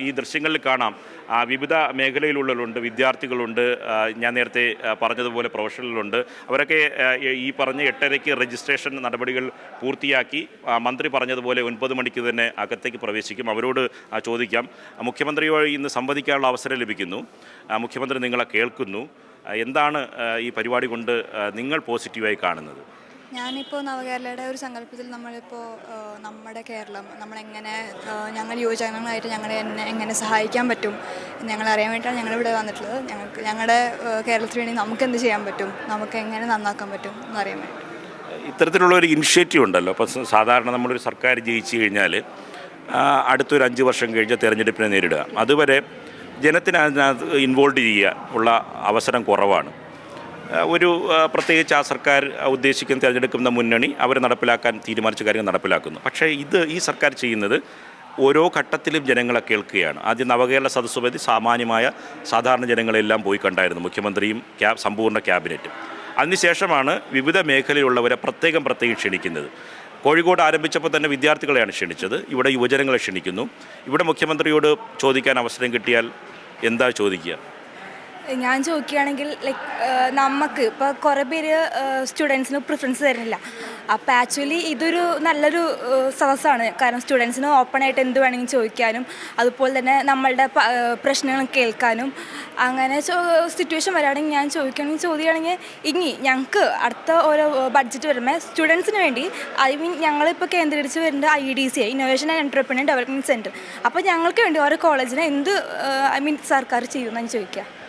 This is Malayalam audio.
ഈ ദൃശ്യങ്ങളിൽ കാണാം. വിവിധ മേഖലയിലുള്ളവരുണ്ട് വിദ്യാർത്ഥികളുണ്ട് ഞാൻ നേരത്തെ പറഞ്ഞതുപോലെ പ്രൊഫഷണലുണ്ട് അവരൊക്കെ ഈ പറഞ്ഞ എട്ടരയ്ക്ക് രജിസ്ട്രേഷൻ നടപടികൾ പൂർത്തിയാക്കി മന്ത്രി പറഞ്ഞതുപോലെ ഒൻപത് മണിക്ക് തന്നെ അകത്തേക്ക് പ്രവേശിക്കും. അവരോട് ചോദിക്കാം. മുഖ്യമന്ത്രിയോട് ഇന്ന് സംവദിക്കാനുള്ള അവസരം ലഭിക്കുന്നു. മുഖ്യമന്ത്രി നിങ്ങളെ കേൾക്കുന്നു. എന്താണ് ഈ പരിപാടി കൊണ്ട് നിങ്ങൾ പോസിറ്റീവായി കാണുന്നത്? ഞാനിപ്പോൾ നവകേരളയുടെ ഒരു സങ്കല്പത്തിൽ നമ്മളിപ്പോൾ നമ്മുടെ കേരളം നമ്മളെങ്ങനെ ഞങ്ങൾ യുവജനങ്ങളായിട്ട് ഞങ്ങളെ എന്നെ എങ്ങനെ സഹായിക്കാൻ പറ്റും ഞങ്ങൾ അറിയാൻ വേണ്ടിയിട്ടാണ് ഞങ്ങളിവിടെ വന്നിട്ടുള്ളത്. ഞങ്ങൾക്ക് ഞങ്ങളുടെ കേരളത്തിന് വേണ്ടി നമുക്ക് എന്ത് ചെയ്യാൻ പറ്റും നമുക്ക് എങ്ങനെ നന്നാക്കാൻ പറ്റും എന്നറിയാൻ വേണ്ടി. ഇത്തരത്തിലുള്ള ഒരു ഇനിഷ്യേറ്റീവ് ഉണ്ടല്ലോ. അപ്പോൾ സാധാരണ നമ്മളൊരു സർക്കാർ ജയിച്ചു കഴിഞ്ഞാൽ അടുത്തൊരു അഞ്ച് വർഷം കഴിഞ്ഞ തിരഞ്ഞെടുപ്പിനെ നേരിടുക. അതുവരെ ജനത്തിന് അതിനകത്ത് ഇൻവോൾവ് ചെയ്യുക ഉള്ള അവസരം കുറവാണ്. ഒരു പ്രത്യേകിച്ച് ആ സർക്കാർ ഉദ്ദേശിക്കുന്ന തിരഞ്ഞെടുക്കുന്ന മുന്നണി അവർ നടപ്പിലാക്കാൻ തീരുമാനിച്ച കാര്യങ്ങൾ നടപ്പിലാക്കുന്നു. പക്ഷേ ഇത് ഈ സർക്കാർ ചെയ്യുന്നത് ഓരോ ഘട്ടത്തിലും ജനങ്ങളെ കേൾക്കുകയാണ്. ആദ്യം നവകേരള സദസ്സുപതി സാമാന്യമായ സാധാരണ ജനങ്ങളെല്ലാം പോയി കണ്ടായിരുന്നു. മുഖ്യമന്ത്രിയും ക്യാ സമ്പൂർണ ക്യാബിനറ്റും. അതിനുശേഷമാണ് വിവിധ മേഖലയിലുള്ളവരെ പ്രത്യേകം പ്രത്യേകം ക്ഷണിക്കുന്നത്. കോഴിക്കോട് ആരംഭിച്ചപ്പോൾ തന്നെ വിദ്യാർത്ഥികളെയാണ് ക്ഷണിച്ചത്. ഇവിടെ യുവജനങ്ങളെ ക്ഷണിക്കുന്നു. ഇവിടെ മുഖ്യമന്ത്രിയോട് ചോദിക്കാൻ അവസരം കിട്ടിയാൽ എന്താ ചോദിക്കുക? ഞാൻ ചോദിക്കുകയാണെങ്കിൽ ലൈക്ക് നമുക്ക് ഇപ്പോൾ കുറേ പേര് സ്റ്റുഡൻസിന് പ്രിഫറൻസ് തരുന്നില്ല. അപ്പോൾ ആക്ച്വലി ഇതൊരു നല്ലൊരു സദസ്സാണ്. കാരണം സ്റ്റുഡൻസിന് ഓപ്പൺ ആയിട്ട് എന്ത് വേണമെങ്കിലും ചോദിക്കാനും അതുപോലെ തന്നെ നമ്മളുടെ പ്രശ്നങ്ങൾ കേൾക്കാനും അങ്ങനെ സിറ്റുവേഷൻ വരാണെങ്കിൽ ഞാൻ ചോദിക്കുകയാണെങ്കിൽ ചോദിക്കുകയാണെങ്കിൽ ഇനി ഞങ്ങൾക്ക് അടുത്ത ഓരോ ബഡ്ജറ്റ് വരുമ്പോൾ സ്റ്റുഡൻസിന് വേണ്ടി ഐ മീൻ ഞങ്ങളിപ്പോൾ കേന്ദ്രീകരിച്ച് വരുന്നത് I D C innovation and entrepreneur development centre അപ്പോൾ ഞങ്ങൾക്ക് വേണ്ടി ഓരോ കോളേജിന് എന്ത് ഐ മീൻ സർക്കാർ ചെയ്യുമെന്ന് ഞാൻ ചോദിക്കുക.